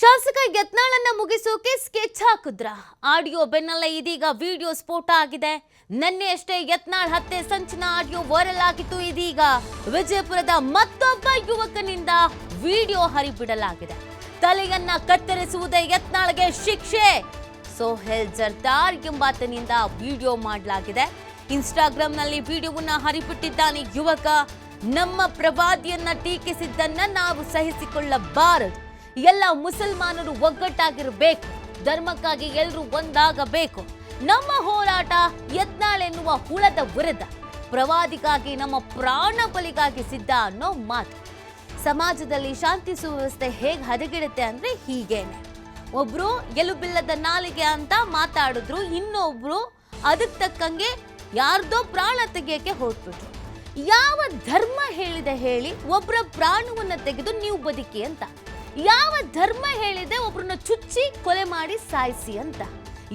ಶಾಸಕ ಯತ್ನಾಳನ್ನ ಮುಗಿಸೋಕೆ ಸ್ಕೆಚ್ ಹಾಕಿದ್ರ? ಆಡಿಯೋ ಬೆನ್ನಲ್ಲೇ ಇದೀಗ ವಿಡಿಯೋ ಸ್ಫೋಟ ಆಗಿದೆ. ನಿನ್ನೆ ಅಷ್ಟೇ ಯತ್ನಾಳ್ ಹತ್ತೆ ಸಂಚಿನ ಆಡಿಯೋ ವೈರಲ್ ಆಗಿತ್ತು. ಇದೀಗ ವಿಜಯಪುರದ ಮತ್ತೊಬ್ಬ ಯುವಕನಿಂದ ವಿಡಿಯೋ ಹರಿಬಿಡಲಾಗಿದೆ. ತಲೆಯನ್ನ ಕತ್ತರಿಸುವುದೇ ಯತ್ನಾಳ್ಗೆ ಶಿಕ್ಷೆ. ಸೋಹೆಲ್ ಜರ್ದಾರ್ ಎಂಬಾತನಿಂದ ವಿಡಿಯೋ ಮಾಡಲಾಗಿದೆ. ಇನ್ಸ್ಟಾಗ್ರಾಂನಲ್ಲಿ ವಿಡಿಯೋವನ್ನ ಹರಿಬಿಟ್ಟಿದ್ದಾನೆ ಯುವಕ. ನಮ್ಮ ಪ್ರವಾದಿಯನ್ನ ಟೀಕಿಸಿದ್ದನ್ನ ನಾವು ಸಹಿಸಿಕೊಳ್ಳಬಾರದು. ಎಲ್ಲ ಮುಸಲ್ಮಾನರು ಒಗ್ಗಟ್ಟಾಗಿರಬೇಕು. ಧರ್ಮಕ್ಕಾಗಿ ಎಲ್ಲರೂ ಒಂದಾಗಬೇಕು. ನಮ್ಮ ಹೋರಾಟ ಯತ್ನಾಳ್ ಎನ್ನುವ ಹುಳದ ವಿರುದ್ಧ. ಪ್ರವಾದಿಗಾಗಿ ನಮ್ಮ ಪ್ರಾಣ ಬಲಿಗಾಗಿ ಸಿದ್ಧ ಅನ್ನೋ ಮಾತು. ಸಮಾಜದಲ್ಲಿ ಶಾಂತಿ ಸುವ್ಯವಸ್ಥೆ ಹೇಗೆ ಹದಗೆಡುತ್ತೆ ಅಂದ್ರೆ ಹೀಗೇನೆ. ಒಬ್ರು ಎಲುಬಿಲ್ಲದ ನಾಲಿಗೆ ಅಂತ ಮಾತಾಡಿದ್ರು, ಇನ್ನೊಬ್ರು ಅದಕ್ಕೆ ತಕ್ಕಂಗೆ ಯಾರ್ದೋ ಪ್ರಾಣ ತೆಗಿಯಕ್ಕೆ ಹೊರಟ್ಬಿಟ್ರು ಯಾವ ಧರ್ಮ ಹೇಳಿದೆ ಹೇಳಿ ಒಬ್ಬರ ಪ್ರಾಣವನ್ನ ತೆಗೆದು ನೀವು ಬದುಕಿ ಅಂತ. ಯಾವ ಧರ್ಮ ಹೇಳಿದೆ ಒಬ್ಬರನ್ನ ಚುಚ್ಚಿ ಕೊಲೆ ಮಾಡಿ ಸಾಯಿಸಿ ಅಂತ.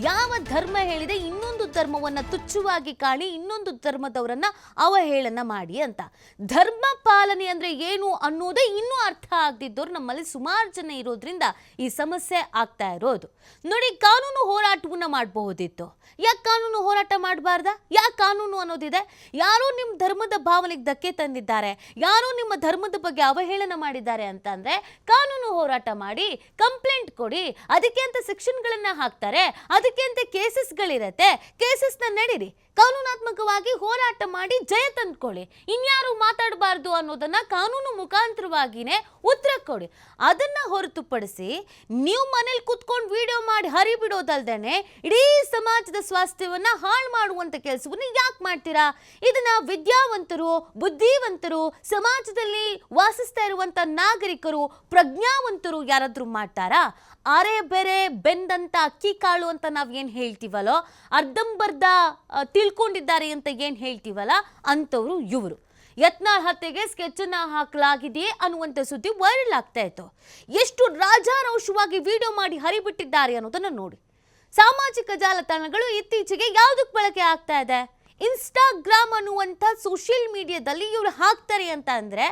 ಯಾವ ಧರ್ಮ ಹೇಳಿದೆ ಇನ್ನೊಂದು ಧರ್ಮವನ್ನ ತುಚ್ಛವಾಗಿ ಕಾಣಿ, ಇನ್ನೊಂದು ಧರ್ಮದವರನ್ನ ಅವಹೇಳನ ಮಾಡಿ ಅಂತ. ಧರ್ಮ ಪಾಲನೆ ಅಂದ್ರೆ ಏನು ಅನ್ನೋದೇ ಇನ್ನೂ ಅರ್ಥ ಆಗದಿದ್ದವ್ರು ನಮ್ಮಲ್ಲಿ ಸುಮಾರು ಜನ ಇರೋದ್ರಿಂದ ಈ ಸಮಸ್ಯೆ ಆಗ್ತಾ ಇರೋದು. ನೋಡಿ, ಕಾನೂನು ಹೋರಾಟವನ್ನ ಮಾಡಬಹುದಿತ್ತು. ಯಾಕೆ ಕಾನೂನು ಹೋರಾಟ ಮಾಡಬಾರ್ದ? ಯಾಕೆ ಕಾನೂನು ಅನ್ನೋದಿದೆ? ಯಾರೋ ನಿಮ್ಮ ಧರ್ಮದ ಭಾವನೆಗೆ ಧಕ್ಕೆ ತಂದಿದ್ದಾರೆ, ಯಾರೋ ನಿಮ್ಮ ಧರ್ಮದ ಬಗ್ಗೆ ಅವಹೇಳನ ಮಾಡಿದ್ದಾರೆ ಅಂತ ಅಂದ್ರೆ ಕಾನೂನು ಹೋರಾಟ ಮಾಡಿ, ಕಂಪ್ಲೇಂಟ್ ಕೊಡಿ, ಅದಕ್ಕೆ ಅಂತ ಸೆಕ್ಷನ್ಗಳನ್ನ ಹಾಕ್ತಾರೆ ಅದಕ್ಕೆ ಅಂತ ಕೇಸಸ್ಗಳಿರತ್ತೆ. ಕೇಸಸ್ನ ನಡೀರಿ. ಕಾನೂನಾತ್ಮಕವಾಗಿ ಹೋರಾಟ ಮಾಡಿ ಜಯ ತಂದ್ಕೊಳ್ಳಿ. ಇನ್ಯಾರು ಮಾತಾಡಬಾರ್ದು ಅನ್ನೋದನ್ನ ಕಾನೂನು ಮುಖಾಂತರವಾಗಿನೇ ಉತ್ತರ ಕೊಡಿ. ಅದನ್ನ ಹೊರತುಪಡಿಸಿ ನೀವು ಮನೇಲಿ ಕುತ್ಕೊಂಡು ವಿಡಿಯೋ ಮಾಡಿ ಹರಿಬಿಡೋದಲ್ದೇನೆ ಇಡೀ ಸಮಾಜದ ಸ್ವಾಸ್ಥ್ಯವನ್ನ ಹಾಳು ಮಾಡುವಂತ ಕೆಲಸವನ್ನು ಯಾಕೆ ಮಾಡ್ತೀರಾ? ಇದನ್ನ ವಿದ್ಯಾವಂತರು, ಬುದ್ಧಿವಂತರು, ಸಮಾಜದಲ್ಲಿ ವಾಸಿಸ್ತಾ ಇರುವಂತ ನಾಗರಿಕರು, ಪ್ರಜ್ಞಾವಂತರು ಯಾರಾದ್ರೂ ಮಾಡ್ತಾರಾ? ಅರೆ ಬೇರೆ ಬೆಂದಂತ ಅಕ್ಕಿ ಕಾಳು ಅಂತ ನಾವು ಏನು ಹೇಳ್ತೀವಲ್ಲೋ, ಅರ್ಧಂಬರ್ಧ ತಿಳ್ಕೊಂಡಿದ್ದಾರೆ ಅಂತ ಏನು ಹೇಳ್ತೀವಲ್ಲ ಅಂತವ್ರು ಇವರು. ಯತ್ನಾಳ್ ಹತ್ಯೆಗೆ ಸ್ಕೆಚ್ ಅನ್ನ ಹಾಕಲಾಗಿದೆಯೇ ಅನ್ನುವಂಥ ಸುದ್ದಿ ವೈರಲ್ ಆಗ್ತಾ ಇತ್ತು. ಎಷ್ಟು ರಾಜಾರೋಷವಾಗಿ ವಿಡಿಯೋ ಮಾಡಿ ಹರಿಬಿಟ್ಟಿದ್ದಾರೆ ಅನ್ನೋದನ್ನು ನೋಡಿ. ಸಾಮಾಜಿಕ ಜಾಲತಾಣಗಳು ಇತ್ತೀಚೆಗೆ ಯಾವುದಕ್ಕೆ ಬಳಕೆ ಆಗ್ತಾ ಇದೆ? ಇನ್ಸ್ಟಾಗ್ರಾಮ್ ಅನ್ನುವಂಥ ಸೋಷಿಯಲ್ ಮೀಡಿಯಾದಲ್ಲಿ ಇವರು ಹಾಕ್ತಾರೆ ಅಂತ ಅಂದ್ರೆ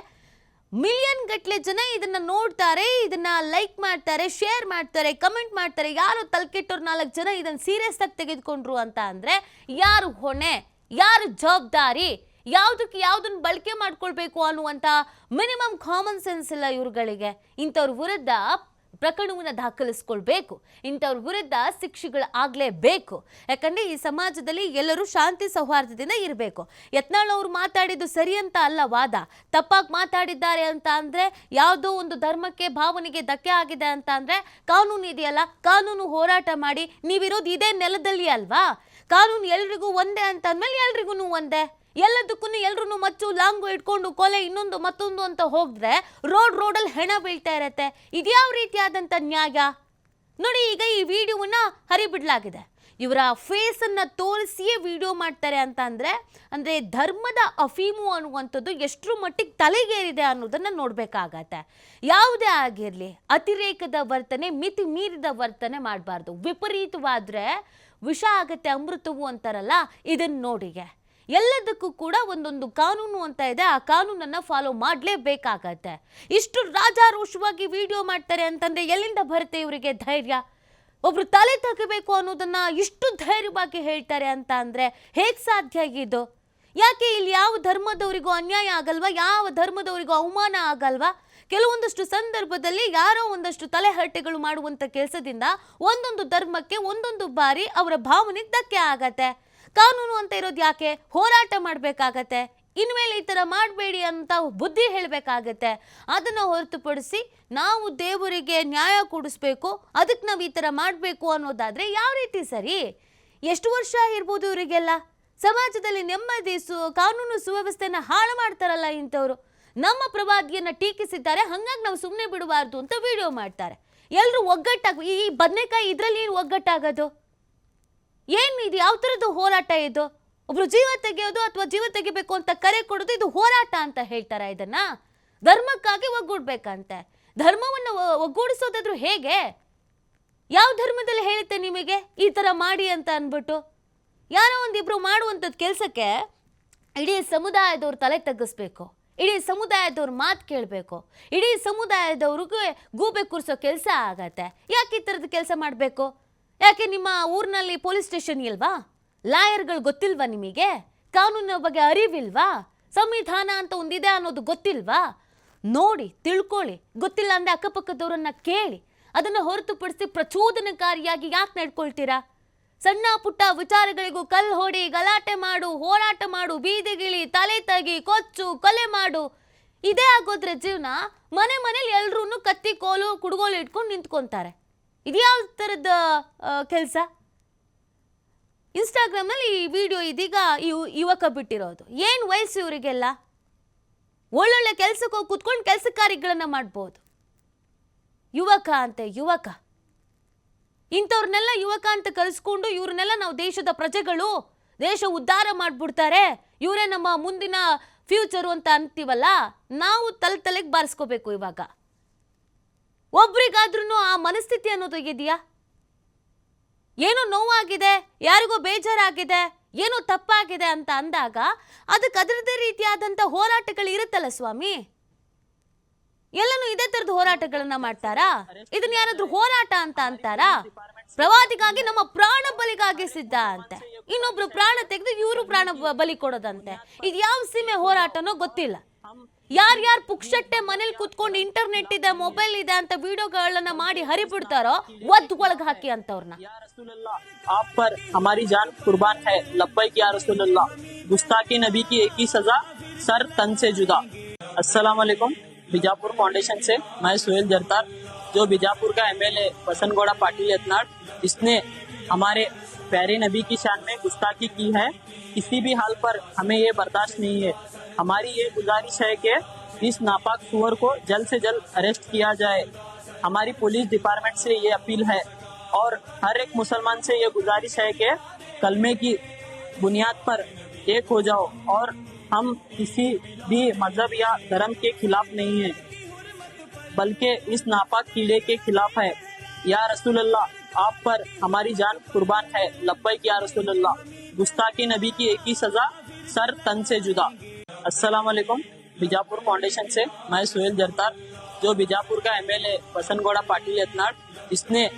ಮಿಲಿಯನ್ ಗಟ್ಟಲೆ ಜನ ಇದನ್ನ ನೋಡ್ತಾರೆ, ಇದನ್ನ ಲೈಕ್ ಮಾಡ್ತಾರೆ ಶೇರ್ ಮಾಡ್ತಾರೆ ಕಮೆಂಟ್ ಮಾಡ್ತಾರೆ. ಯಾರು ತಲೆಕೆಟ್ಟವ್ರು ನಾಲ್ಕು ಜನ ಇದನ್ನ ಸೀರಿಯಸ್ ಆಗಿ ತೆಗೆದುಕೊಂಡ್ರು ಅಂತ ಅಂದ್ರೆ ಯಾರು ಹೊಣೆ, ಯಾರು ಜವಾಬ್ದಾರಿ ಯಾವುದಕ್ಕೆ ಯಾವುದನ್ನು ಬಳಕೆ ಮಾಡ್ಕೊಳ್ಬೇಕು ಅನ್ನುವಂಥ ಮಿನಿಮಮ್ ಕಾಮನ್ ಸೆನ್ಸ್ ಇಲ್ಲ ಇವರುಗಳಿಗೆ. ಇಂಥವ್ರ ವಿರುದ್ಧ ಪ್ರಕರಣವನ್ನು ದಾಖಲಿಸ್ಕೊಳ್ಬೇಕು. ಇಂಥವ್ರ ವಿರುದ್ಧ ಶಿಕ್ಷೆಗಳು ಆಗಲೇಬೇಕು. ಯಾಕಂದರೆ ಈ ಸಮಾಜದಲ್ಲಿ ಎಲ್ಲರೂ ಶಾಂತಿ ಸೌಹಾರ್ದದಿಂದ ಇರಬೇಕು. ಯತ್ನಾಳ್ ಅವರು ಮಾತಾಡಿದ್ದು ಸರಿ ಅಂತ ಅಲ್ಲ ವಾದ. ತಪ್ಪಾಗಿ ಮಾತಾಡಿದ್ದಾರೆ ಅಂತ ಅಂದರೆ ಯಾವುದೋ ಒಂದು ಧರ್ಮಕ್ಕೆ ಭಾವನೆಗೆ ಧಕ್ಕೆ ಆಗಿದೆ ಅಂತ ಅಂದರೆ ಕಾನೂನು ಇದೆಯಲ್ಲ, ಕಾನೂನು ಹೋರಾಟ ಮಾಡಿ, ನೀವಿರೋದು ಇದೇ ನೆಲದಲ್ಲಿ ಅಲ್ವಾ? ಕಾನೂನು ಎಲ್ರಿಗೂ ಒಂದೇ ಅಂತ ಅಂದಮೇಲೆ ಎಲ್ರಿಗೂ ಒಂದೇ. ಎಲ್ಲದಕ್ಕೂ ಎಲ್ಲರೂ ಮಚ್ಚು, ಲಾಂಗು ಇಟ್ಕೊಂಡು ಕೊಲೆ ಇನ್ನೊಂದು ಮತ್ತೊಂದು ಅಂತ ಹೋಗಿದ್ರೆ ರೋಡ್ ರೋಡಲ್ಲಿ ಹೆಣ ಬೀಳ್ತಾ ಇರತ್ತೆ. ಇದ್ಯಾವ ರೀತಿಯಾದಂಥ ನ್ಯಾಯ? ನೋಡಿ, ಈಗ ಈ ವಿಡಿಯೋವನ್ನ ಹರಿಬಿಡ್ಲಾಗಿದೆ. ಇವರ ಫೇಸನ್ನು ತೋರಿಸಿಯೇ ವಿಡಿಯೋ ಮಾಡ್ತಾರೆ ಅಂತ ಅಂದರೆ ಅಂದರೆ ಧರ್ಮದ ಅಫೀಮು ಅನ್ನುವಂಥದ್ದು ಎಷ್ಟರ ಮಟ್ಟಿಗೆ ತಲೆಗೇರಿದೆ ಅನ್ನೋದನ್ನು ನೋಡಬೇಕಾಗತ್ತೆ. ಯಾವುದೇ ಆಗಿರಲಿ, ಅತಿರೇಕದ ವರ್ತನೆ, ಮಿತಿ ಮೀರಿದ ವರ್ತನೆ ಮಾಡಬಾರ್ದು. ವಿಪರೀತವಾದರೆ ವಿಷ ಆಗತ್ತೆ, ಅಮೃತವು ಅಂತಾರಲ್ಲ, ಇದನ್ನು ನೋಡಿಗೆ. ಎಲ್ಲದಕ್ಕೂ ಕೂಡ ಒಂದೊಂದು ಕಾನೂನು ಅಂತ ಇದೆ. ಆ ಕಾನೂನನ್ನ ಫಾಲೋ ಮಾಡಲೇಬೇಕಾಗತ್ತೆ. ಇಷ್ಟು ರಾಜಾರೋಷವಾಗಿ ವಿಡಿಯೋ ಮಾಡ್ತಾರೆ ಅಂತಂದ್ರೆ ಎಲ್ಲಿಂದ ಬರುತ್ತೆ ಇವರಿಗೆ ಧೈರ್ಯ? ಒಬ್ರು ತಲೆ ತಗಬೇಕು ಅನ್ನೋದನ್ನ ಇಷ್ಟು ಧೈರ್ಯವಾಗಿ ಹೇಳ್ತಾರೆ ಅಂತ ಅಂದರೆ ಹೇಗೆ ಸಾಧ್ಯ ಇದು? ಯಾಕೆ ಇಲ್ಲಿ ಯಾವ ಧರ್ಮದವರಿಗೂ ಅನ್ಯಾಯ ಆಗಲ್ವಾ? ಯಾವ ಧರ್ಮದವರಿಗೂ ಅವಮಾನ ಆಗಲ್ವಾ? ಕೆಲವೊಂದಷ್ಟು ಸಂದರ್ಭದಲ್ಲಿ ಯಾರೋ ಒಂದಷ್ಟು ತಲೆಹರಟೆಗಳು ಮಾಡುವಂತ ಕೆಲಸದಿಂದ ಒಂದೊಂದು ಧರ್ಮಕ್ಕೆ ಒಂದೊಂದು ಬಾರಿ ಅವರ ಭಾವನೆಗೆ ಧಕ್ಕೆ ಆಗತ್ತೆ. ಕಾನೂನು ಅಂತ ಇರೋದು ಯಾಕೆ? ಹೋರಾಟ ಮಾಡಬೇಕಾಗತ್ತೆ. ಇನ್ಮೇಲೆ ಈ ಥರ ಮಾಡಬೇಡಿ ಅಂತ ಬುದ್ಧಿ ಹೇಳಬೇಕಾಗತ್ತೆ. ಅದನ್ನು ಹೊರತುಪಡಿಸಿ ನಾವು ದೇವರಿಗೆ ನ್ಯಾಯ ಕೊಡಿಸ್ಬೇಕು, ಅದಕ್ಕೆ ನಾವು ಈ ಥರ ಮಾಡಬೇಕು ಅನ್ನೋದಾದರೆ ಯಾವ ರೀತಿ ಸರಿ? ಎಷ್ಟು ವರ್ಷ ಇರ್ಬೋದು ಇವರಿಗೆಲ್ಲ? ಸಮಾಜದಲ್ಲಿ ನೆಮ್ಮದಿ ಸು, ಕಾನೂನು ಸುವ್ಯವಸ್ಥೆನ ಹಾಳು ಮಾಡ್ತಾರಲ್ಲ ಇಂಥವ್ರು. ನಮ್ಮ ಪ್ರವಾದಿಯನ್ನು ಟೀಕಿಸಿದ್ದಾರೆ, ಹಂಗಾಗಿ ನಾವು ಸುಮ್ಮನೆ ಬಿಡಬಾರ್ದು ಅಂತ ವಿಡಿಯೋ ಮಾಡ್ತಾರೆ. ಎಲ್ಲರೂ ಒಗ್ಗಟ್ಟಾಗ, ಈ ಬದನೆಕಾಯಿ ಇದರಲ್ಲಿ ಏನು ಒಗ್ಗಟ್ಟಾಗೋದು? ಏನು ಇದು ಯಾವ ಥರದ್ದು ಹೋರಾಟ ಇದು? ಒಬ್ರು ಜೀವ ತೆಗೆಯೋದು ಅಥವಾ ಜೀವ ತೆಗಿಬೇಕು ಅಂತ ಕರೆ ಕೊಡೋದು ಇದು ಹೋರಾಟ ಅಂತ ಹೇಳ್ತಾರ ಇದನ್ನ? ಧರ್ಮಕ್ಕಾಗಿ ಒಗ್ಗೂಡ್ಬೇಕಂತೆ. ಧರ್ಮವನ್ನು ಒಗ್ಗೂಡಿಸೋದಾದ್ರೂ ಹೇಗೆ? ಯಾವ ಧರ್ಮದಲ್ಲಿ ಹೇಳುತ್ತೆ ನಿಮಗೆ? ಈ ಥರ ಮಾಡಿ ಅಂತ ಅಂದ್ಬಿಟ್ಟು ಯಾರೋ ಒಂದಿಬ್ರು ಮಾಡುವಂಥದ್ದು ಕೆಲಸಕ್ಕೆ ಇಡೀ ಸಮುದಾಯದವ್ರು ತಲೆ ತಗ್ಗಿಸ್ಬೇಕು. ಇಡೀ ಸಮುದಾಯದವ್ರ ಮಾತು ಕೇಳಬೇಕು. ಇಡೀ ಸಮುದಾಯದವ್ರಿಗೂ ಗೂಬೆ ಕೂರಿಸೋ ಕೆಲಸ ಆಗತ್ತೆ. ಯಾಕೆ ಈ ಥರದ ಕೆಲಸ ಮಾಡಬೇಕು? ಯಾಕೆ ನಿಮ್ಮ ಊರಿನಲ್ಲಿ ಪೊಲೀಸ್ ಸ್ಟೇಷನ್ ಇಲ್ವಾ? ಲಾಯರ್ಗಳು ಗೊತ್ತಿಲ್ವಾ ನಿಮಗೆ? ಕಾನೂನಿನ ಬಗ್ಗೆ ಅರಿವಿಲ್ವಾ? ಸಂವಿಧಾನ ಅಂತ ಒಂದಿದೆ ಅನ್ನೋದು ಗೊತ್ತಿಲ್ವಾ? ನೋಡಿ, ತಿಳ್ಕೊಳ್ಳಿ. ಗೊತ್ತಿಲ್ಲ ಅಂದ್ರೆ ಅಕ್ಕಪಕ್ಕದವರನ್ನ ಕೇಳಿ. ಅದನ್ನು ಹೊರತುಪಡಿಸಿ ಪ್ರಚೋದನಕಾರಿಯಾಗಿ ಯಾಕೆ ನಡ್ಕೊಳ್ತೀರಾ? ಸಣ್ಣ ಪುಟ್ಟ ವಿಚಾರಗಳಿಗೂ ಕಲ್ಲು ಹೊಡಿ, ಗಲಾಟೆ ಮಾಡು, ಹೋರಾಟ ಮಾಡು ಬೀದಿಗಿಳಿ ತಲೆ ತಗಿ, ಕೊಚ್ಚು, ಕೊಲೆ ಮಾಡು. ಇದೇ ಆಗೋದ್ರೆ ಜೀವನ ಮನೆ ಮನೇಲಿ ಎಲ್ರೂ ಕತ್ತಿ, ಕೋಲು, ಕುಡುಗೋಲು ಇಟ್ಕೊಂಡು ನಿಂತ್ಕೊಂತಾರೆ. ಇದ್ಯಾವ ಥರದ ಕೆಲಸ? ಇನ್ಸ್ಟಾಗ್ರಾಮಲ್ಲಿ ಈ ವಿಡಿಯೋ ಇದೀಗ ಇವು, ಯುವಕ ಬಿಟ್ಟಿರೋದು. ಏನು ವಯಸ್ಸು ಇವರಿಗೆಲ್ಲ? ಒಳ್ಳೊಳ್ಳೆ ಕೆಲಸಕ್ಕೆ ಹೋಗಿ ಕುತ್ಕೊಂಡು ಕೆಲಸ ಕಾರ್ಯಗಳನ್ನು ಮಾಡ್ಬೋದು. ಯುವಕ ಅಂತ ಯುವಕ. ಇಂಥವ್ರನ್ನೆಲ್ಲ ಯುವಕ ಅಂತ ಕರೆಸ್ಕೊಂಡು ಇವ್ರನ್ನೆಲ್ಲ ನಾವು ದೇಶದ ಪ್ರಜೆಗಳು, ದೇಶ ಉದ್ಧಾರ ಮಾಡಿಬಿಡ್ತಾರೆ. ಇವರೇ ನಮ್ಮ ಮುಂದಿನ ಫ್ಯೂಚರು ಅಂತ ಅಂತೀವಲ್ಲ? ನಾವು ತಲೆ ತಲೆಗೆ ಬಾರಿಸ್ಕೋಬೇಕು ಇವಾಗ. ಒಬ್ರಿಗಾದ್ರೂ ಆ ಮನಸ್ಥಿತಿ ಅನ್ನೋದು ಇದೆಯಾ ಏನೋ ನೋವಾಗಿದೆ? ಯಾರಿಗೋ ಬೇಜಾರಾಗಿದೆ? ಏನೋ ತಪ್ಪಾಗಿದೆ ಅಂತ ಅಂದಾಗ ಅದಕ್ಕೆ ಅದರದೇ ರೀತಿಯಾದಂಥ ಹೋರಾಟಗಳು ಇರುತ್ತಲ್ಲ ಸ್ವಾಮಿ? ಎಲ್ಲನೂ ಇದೇ ತರದ ಹೋರಾಟಗಳನ್ನ ಮಾಡ್ತಾರಾ? ಇದನ್ನ ಯಾರಾದ್ರೂ ಹೋರಾಟ ಅಂತ ಅಂತಾರಾ? ಪ್ರವಾದಿಗಾಗಿ ನಮ್ಮ ಪ್ರಾಣ ಬಲಿಗಾಗಿ ಸಿದ್ಧ ಅಂತೆ. ಇನ್ನೊಬ್ರು ಪ್ರಾಣ ತೆಗೆದು ಇವರು ಪ್ರಾಣ ಬಲಿ ಕೊಡೋದಂತೆ. ಇದು ಯಾವ ಸೀಮೆ ಹೋರಾಟನೋ ಗೊತ್ತಿಲ್ಲ. ಯಾರ್ಯಾರು ಪುಕ್ಷಟ್ಟೆ ಮನೇಲಿ ಕುತ್ಕೊಂಡು ಇಂಟರ್ನೆಟ್ ಇದೆ ಮೊಬೈಲ್ ಇದೆ ಅಂತ ವಿಡಿಯೋಗಳನ್ನ ಮಾಡಿ ಹರಿಬಿಡ್ತಾರೋ ಒದ್ ಒಳಗ್ ಹಾಕಿ ಅಂತವ್ರನ್ನ या रसूल अल्लाह आप पर हमारी जान कुर्बान है लब्बैक या रसूल अल्लाह गुस्ताखी नबी की एक ही सजा सर तन से जुदा अस्सलाम वालेकुम बीजापुर फाउंडेशन से मैं सुहेल जरतार जो बीजापुर का एमएलए बसनगौड़ा पाटिल यत्नाड़ इसने हमारे प्यारे नबी की शान में गुस्ताखी की है किसी भी हाल पर हमें ये बर्दाश्त नहीं है हमारी ये गुजारिश है कि इस नापाक सुअर को जल्द से जल्द अरेस्ट किया जाए। हमारी पुलिस डिपार्टमेंट से ये अपील है और हर एक मुसलमान से ये गुजारिश है कि कलमे की बुनियाद पर एक हो जाओ और हम किसी भी मज़हब या धर्म के खिलाफ नहीं है, बल्कि इस नापाक कीड़े के खिलाफ है। या रसूल अल्लाह आप पर हमारी जान कुर्बान है। लब्बैक या रसूल अल्लाह गुस्ताखी नबी की एक ही सजा सर तन से जुदा। अस्सलाम वालेकुम बीजापुर फाउंडेशन से मैं सुहेल जरतार, जो बीजापुर का M L MLA Basanagouda Patil Yatnal इसने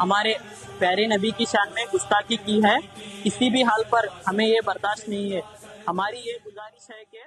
हमारे प्यारे नबी की शान में गुस्ताखी की है, किसी भी हाल पर हमें ये बर्दाश्त नहीं है। हमारी ये गुजारिश है कि